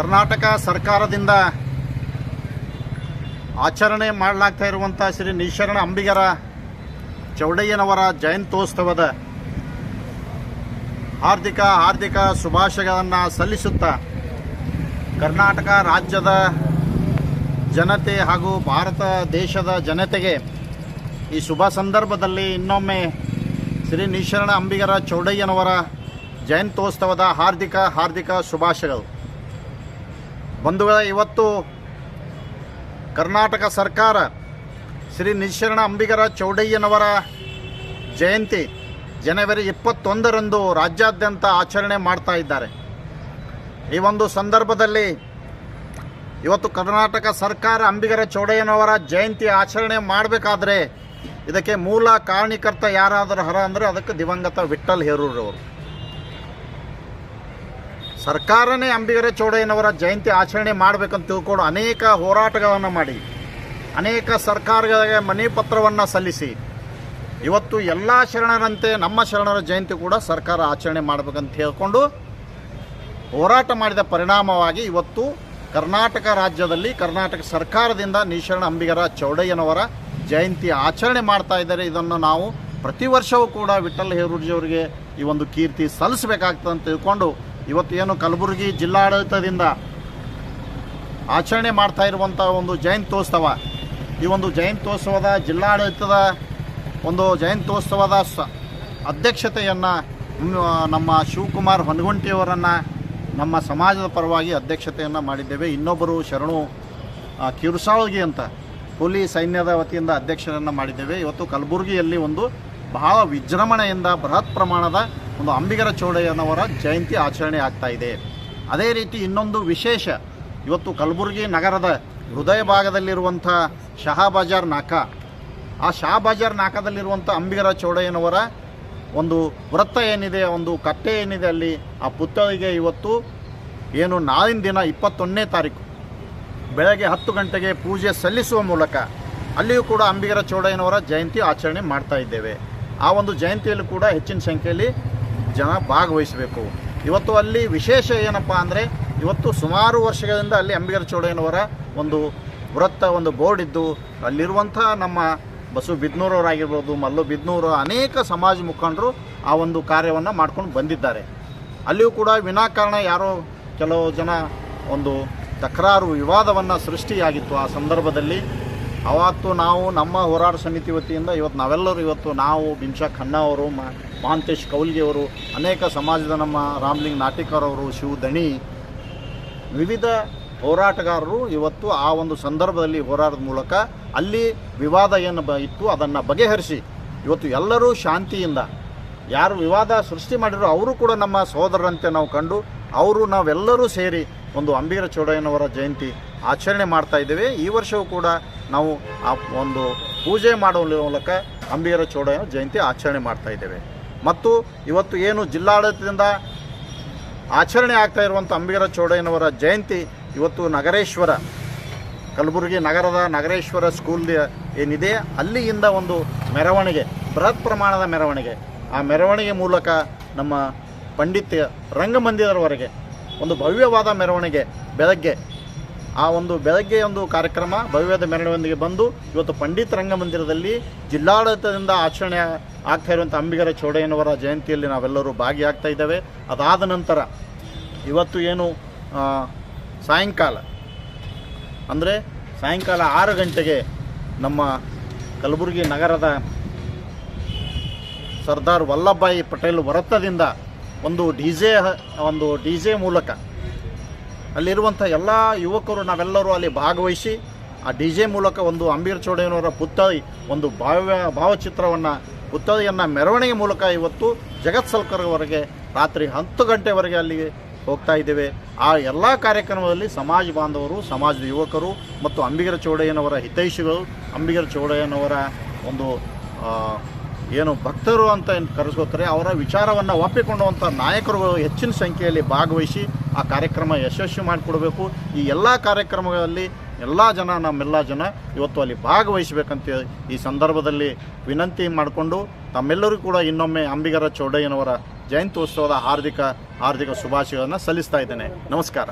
ಕರ್ನಾಟಕ ಸರ್ಕಾರದಿಂದ ಆಚರಣೆ ಮಾಡಲಾಗ್ತಾ ಇರುವಂಥ ಶ್ರೀ ನಿಶರಣ ಅಂಬಿಗರ ಚೌಡಯ್ಯನವರ ಜಯಂತ್ಯೋತ್ಸವದ ಹಾರ್ದಿಕ ಹಾರ್ದಿಕ ಶುಭಾಶಯಗಳನ್ನು ಸಲ್ಲಿಸುತ್ತಾ ಕರ್ನಾಟಕ ರಾಜ್ಯದ ಜನತೆ ಹಾಗೂ ಭಾರತ ದೇಶದ ಜನತೆಗೆ ಈ ಶುಭ ಸಂದರ್ಭದಲ್ಲಿ ಇನ್ನೊಮ್ಮೆ ಶ್ರೀ ನಿಶರಣ ಅಂಬಿಗರ ಚೌಡಯ್ಯನವರ ಜಯಂತ್ಯೋತ್ಸವದ ಹಾರ್ದಿಕ ಹಾರ್ದಿಕ ಶುಭಾಶಯಗಳು. ಬಂಧುಗಳ, ಇವತ್ತು ಕರ್ನಾಟಕ ಸರ್ಕಾರ ಶ್ರೀ ನಿಶರಣ ಅಂಬಿಗರ ಚೌಡಯ್ಯನವರ ಜಯಂತಿ ಜನವರಿ ಇಪ್ಪತ್ತೊಂದರಂದು ರಾಜ್ಯಾದ್ಯಂತ ಆಚರಣೆ ಮಾಡ್ತಾ ಇದ್ದಾರೆ. ಈ ಒಂದು ಸಂದರ್ಭದಲ್ಲಿ ಇವತ್ತು ಕರ್ನಾಟಕ ಸರ್ಕಾರ ಅಂಬಿಗರ ಚೌಡಯ್ಯನವರ ಜಯಂತಿ ಆಚರಣೆ ಮಾಡಬೇಕಾದ್ರೆ ಇದಕ್ಕೆ ಮೂಲ ಕಾರಣೀಕರ್ತ ಯಾರಾದರೂ ಹರ ಅಂದರೆ ಅದಕ್ಕೆ ದಿವಂಗತ ವಿಠ್ಠಲ್ ಹೇರೂರವರು. ಸರ್ಕಾರನೇ ಅಂಬಿಗರ ಚೌಡಯ್ಯನವರ ಜಯಂತಿ ಆಚರಣೆ ಮಾಡಬೇಕಂತ ತಿಳ್ಕೊಂಡು ಅನೇಕ ಹೋರಾಟಗಳನ್ನು ಮಾಡಿ, ಅನೇಕ ಸರ್ಕಾರಗಳಿಗೆ ಮನೆ ಪತ್ರವನ್ನು ಸಲ್ಲಿಸಿ, ಇವತ್ತು ಎಲ್ಲ ಶರಣರಂತೆ ನಮ್ಮ ಶರಣರ ಜಯಂತಿ ಕೂಡ ಸರ್ಕಾರ ಆಚರಣೆ ಮಾಡಬೇಕಂತ ಹೇಳಿಕೊಂಡು ಹೋರಾಟ ಮಾಡಿದ ಪರಿಣಾಮವಾಗಿ ಇವತ್ತು ಕರ್ನಾಟಕ ರಾಜ್ಯದಲ್ಲಿ, ಕರ್ನಾಟಕ ಸರ್ಕಾರದಿಂದ ನಿಶರಣ ಅಂಬಿಗರ ಚೌಡಯ್ಯನವರ ಜಯಂತಿ ಆಚರಣೆ ಮಾಡ್ತಾ ಇದ್ದಾರೆ. ಇದನ್ನು ನಾವು ಪ್ರತಿ ವರ್ಷವೂ ಕೂಡ ವಿಠಲ್ ಹೇರೂರ್ಜಿಯವರಿಗೆ ಈ ಒಂದು ಕೀರ್ತಿ ಸಲ್ಲಿಸಬೇಕಾಗ್ತದೆ ಅಂತ ತಿಳ್ಕೊಂಡು ಇವತ್ತು ಏನು ಕಲಬುರಗಿ ಜಿಲ್ಲಾಡಳಿತದಿಂದ ಆಚರಣೆ ಮಾಡ್ತಾ ಇರುವಂಥ ಒಂದು ಜಯಂತ್ಯೋತ್ಸವ. ಈ ಒಂದು ಜಯಂತ್ಯೋತ್ಸವದ ಜಿಲ್ಲಾಡಳಿತದ ಒಂದು ಜಯಂತ್ಯೋತ್ಸವದ ಸ ಅಧ್ಯಕ್ಷತೆಯನ್ನು ನಮ್ಮ ಶಿವಕುಮಾರ್ ಹೊನಗುಂಟಿಯವರನ್ನು ನಮ್ಮ ಸಮಾಜದ ಪರವಾಗಿ ಅಧ್ಯಕ್ಷತೆಯನ್ನು ಮಾಡಿದ್ದೇವೆ. ಇನ್ನೊಬ್ಬರು ಶರಣು ಕಿರುಸಾಳ್ಗಿ ಅಂತ ಹುಲಿ ಸೈನ್ಯದ ವತಿಯಿಂದ ಅಧ್ಯಕ್ಷರನ್ನು ಮಾಡಿದ್ದೇವೆ. ಇವತ್ತು ಕಲಬುರಗಿಯಲ್ಲಿ ಒಂದು ಬಹಳ ವಿಜೃಂಭಣೆಯಿಂದ ಬೃಹತ್ ಪ್ರಮಾಣದ ಒಂದು ಅಂಬಿಗರ ಚೌಡಯ್ಯನವರ ಜಯಂತಿ ಆಚರಣೆ ಆಗ್ತಾ ಇದೆ. ಅದೇ ರೀತಿ ಇನ್ನೊಂದು ವಿಶೇಷ, ಇವತ್ತು ಕಲಬುರಗಿ ನಗರದ ಹೃದಯ ಭಾಗದಲ್ಲಿರುವಂಥ ಶಹಾ ಬಜಾರ್ ನಾಕ. ಆ ಶಹಾ ಬಜಾರ್ ನಾಕದಲ್ಲಿರುವಂಥ ಅಂಬಿಗರ ಚೌಡಯ್ಯನವರ ಒಂದು ವೃತ್ತ ಏನಿದೆ, ಒಂದು ಕಟ್ಟೆ ಏನಿದೆ ಅಲ್ಲಿ, ಆ ಪುತ್ತಳಿಗೆ ಇವತ್ತು ಏನು ನಾಳಿನ ದಿನ ಇಪ್ಪತ್ತೊಂದನೇ ತಾರೀಕು. ಬೆಳಗ್ಗೆ ಹತ್ತು ಗಂಟೆಗೆ ಪೂಜೆ ಸಲ್ಲಿಸುವ ಮೂಲಕ ಅಲ್ಲಿಯೂ ಕೂಡ ಅಂಬಿಗರ ಚೌಡಯ್ಯನವರ ಜಯಂತಿ ಆಚರಣೆ ಮಾಡ್ತಾ ಇದ್ದೇವೆ. ಆ ಒಂದು ಜಯಂತಿಯಲ್ಲೂ ಕೂಡ ಹೆಚ್ಚಿನ ಸಂಖ್ಯೆಯಲ್ಲಿ ಜನ ಭಾಗವಹಿಸಬೇಕು. ಇವತ್ತು ಅಲ್ಲಿ ವಿಶೇಷ ಏನಪ್ಪ ಅಂದರೆ, ಇವತ್ತು ಸುಮಾರು ವರ್ಷಗಳಿಂದ ಅಲ್ಲಿ ಅಂಬಿಗರ ಚೌಡಯ್ಯನವರ ಒಂದು ವೃತ್ತ, ಒಂದು ಬೋರ್ಡ್ ಇದ್ದು, ಅಲ್ಲಿರುವಂಥ ನಮ್ಮ ಬಸವ ಬಿದ್ನೂರವರಾಗಿರ್ಬೋದು, ಮಲ್ಲು ಬಿದ್ನೂರು, ಅನೇಕ ಸಮಾಜ ಮುಖಂಡರು ಆ ಒಂದು ಕಾರ್ಯವನ್ನು ಮಾಡ್ಕೊಂಡು ಬಂದಿದ್ದಾರೆ. ಅಲ್ಲಿಯೂ ಕೂಡ ವಿನಾಕಾರಣ ಯಾರೋ ಕೆಲವು ಜನ ಒಂದು ತಕರಾರು ವಿವಾದವನ್ನು ಸೃಷ್ಟಿಯಾಗಿತ್ತು ಆ ಸಂದರ್ಭದಲ್ಲಿ. ಅವತ್ತು ನಾವು ನಮ್ಮ ಹೋರಾಟ ಸಮಿತಿ ವತಿಯಿಂದ ಇವತ್ತು ನಾವೆಲ್ಲರೂ ಇವತ್ತು ನಾವು ಬಿಂಶಾ ಖನ್ನಾ ಅವರು, ಮ- ಮಹಾಂತೇಶ್ ಕೌಲ್ಗೆಯವರು ಅನೇಕ ಸಮಾಜದ ನಮ್ಮ ರಾಮ್ಲಿಂಗ್ ನಾಟಿಕರವರು ಶಿವ ದಣಿ, ವಿವಿಧ ಹೋರಾಟಗಾರರು ಇವತ್ತು ಆ ಒಂದು ಸಂದರ್ಭದಲ್ಲಿ ಹೋರಾಟದ ಮೂಲಕ ಅಲ್ಲಿ ವಿವಾದ ಏನು ಬ ಇತ್ತು ಅದನ್ನು ಬಗೆಹರಿಸಿ ಇವತ್ತು ಎಲ್ಲರೂ ಶಾಂತಿಯಿಂದ ಯಾರು ವಿವಾದ ಸೃಷ್ಟಿ ಮಾಡಿರೋ ಅವರು ಕೂಡ ನಮ್ಮ ಸಹೋದರರಂತೆ ನಾವು ಕಂಡು ಅವರು ನಾವೆಲ್ಲರೂ ಸೇರಿ ಒಂದು ಅಂಬೀರ ಚೌಡಯ್ಯನವರ ಜಯಂತಿ ಆಚರಣೆ ಮಾಡ್ತಾ ಇದ್ದೇವೆ. ಈ ವರ್ಷವೂ ಕೂಡ ನಾವು ಆ ಒಂದು ಪೂಜೆ ಮಾಡುವ ಮೂಲಕ ಅಂಬೀರ ಚೌಡಯ್ಯನ ಜಯಂತಿ ಆಚರಣೆ ಮಾಡ್ತಾ ಇದ್ದೇವೆ. ಮತ್ತು ಇವತ್ತು ಏನು ಜಿಲ್ಲಾಡಳಿತದಿಂದ ಆಚರಣೆ ಆಗ್ತಾ ಇರುವಂಥ ಅಂಬಿಗರ ಚೌಡಯ್ಯನವರ ಜಯಂತಿ ಇವತ್ತು ನಗರೇಶ್ವರ, ಕಲಬುರಗಿ ನಗರದ ನಗರೇಶ್ವರ ಸ್ಕೂಲ್ ಏನಿದೆ, ಅಲ್ಲಿಯಿಂದ ಒಂದು ಮೆರವಣಿಗೆ, ಬೃಹತ್ ಪ್ರಮಾಣದ ಮೆರವಣಿಗೆ. ಆ ಮೆರವಣಿಗೆ ಮೂಲಕ ನಮ್ಮ ಪಂಡಿತ್ಯ ರಂಗಮಂದಿರವರೆಗೆ ಒಂದು ಭವ್ಯವಾದ ಮೆರವಣಿಗೆ, ಬೆಳಗ್ಗೆ ಆ ಒಂದು ಬೆಳಗ್ಗೆ ಒಂದು ಕಾರ್ಯಕ್ರಮ ಭವ್ಯದ ಮೆರವಣಿಗೆ ಬಂದು ಇವತ್ತು ಪಂಡಿತ್ ರಂಗಮಂದಿರದಲ್ಲಿ ಜಿಲ್ಲಾಡಳಿತದಿಂದ ಆಚರಣೆ ಆಗ್ತಾ ಇರುವಂಥ ಅಂಬಿಗರ ಚೌಡಯ್ಯನವರ ಜಯಂತಿಯಲ್ಲಿ ನಾವೆಲ್ಲರೂ ಭಾಗಿಯಾಗ್ತಾ ಇದ್ದೇವೆ. ಅದಾದ ನಂತರ ಇವತ್ತು ಏನು ಸಾಯಂಕಾಲ. ಅಂದರೆ ಸಾಯಂಕಾಲ ಆರು ಗಂಟೆಗೆ ನಮ್ಮ ಕಲಬುರಗಿ ನಗರದ ಸರ್ದಾರ್ ವಲ್ಲಭಾಯಿ ಪಟೇಲ್ ವರತದಿಂದ ಒಂದು ಡಿ ಒಂದು ಡಿ ಮೂಲಕ ಅಲ್ಲಿರುವಂಥ ಎಲ್ಲ ಯುವಕರು ನಾವೆಲ್ಲರೂ ಅಲ್ಲಿ ಭಾಗವಹಿಸಿ ಆ ಡಿ ಜೆ ಮೂಲಕ ಒಂದು ಅಂಬೀರ್ ಚೌಡಯ್ಯನವರ ಪುತ್ತಳಿ ಒಂದು ಭಾವ್ಯ, ಭಾವಚಿತ್ರವನ್ನು ಪುತ್ತಳಿಯನ್ನು ಮೆರವಣಿಗೆ ಮೂಲಕ ಇವತ್ತು ಜಗತ್ ಸಲ್ಕರ್ವರೆಗೆ ರಾತ್ರಿ ಹತ್ತು ಗಂಟೆವರೆಗೆ ಅಲ್ಲಿಗೆ ಹೋಗ್ತಾ ಇದ್ದೇವೆ. ಆ ಎಲ್ಲ ಕಾರ್ಯಕ್ರಮದಲ್ಲಿ ಸಮಾಜ ಬಾಂಧವರು ಸಮಾಜದ ಯುವಕರು ಮತ್ತು ಅಂಬಿಗರ ಚೌಡಯ್ಯನವರ ಹಿತೈಷಿಗಳು ಅಂಬಿಗರ ಚೌಡಯ್ಯನವರ ಒಂದು ಏನು ಭಕ್ತರು ಅಂತ ಏನು ಕರೆಸ್ಕೋತಾರೆ, ಅವರ ವಿಚಾರವನ್ನು ಒಪ್ಪಿಕೊಂಡಂಥ ನಾಯಕರುಗಳು ಹೆಚ್ಚಿನ ಸಂಖ್ಯೆಯಲ್ಲಿ ಭಾಗವಹಿಸಿ ಆ ಕಾರ್ಯಕ್ರಮ ಯಶಸ್ವಿ ಮಾಡಿಕೊಡಬೇಕು. ಈ ಎಲ್ಲ ಕಾರ್ಯಕ್ರಮಗಳಲ್ಲಿ ಎಲ್ಲ ಜನ, ನಮ್ಮೆಲ್ಲ ಜನ ಇವತ್ತು ಅಲ್ಲಿ ಭಾಗವಹಿಸಬೇಕಂತ ಈ ಸಂದರ್ಭದಲ್ಲಿ ವಿನಂತಿ ಮಾಡಿಕೊಂಡು ತಮ್ಮೆಲ್ಲರಿಗೂ ಕೂಡ ಇನ್ನೊಮ್ಮೆ ಅಂಬಿಗರ ಚೌಡಯ್ಯನವರ ಜಯಂತ್ಯೋತ್ಸವದ ಹಾರ್ದಿಕ ಹಾರ್ದಿಕ ಶುಭಾಶಯಗಳನ್ನು ಸಲ್ಲಿಸ್ತಾ ಇದ್ದೇನೆ. ನಮಸ್ಕಾರ.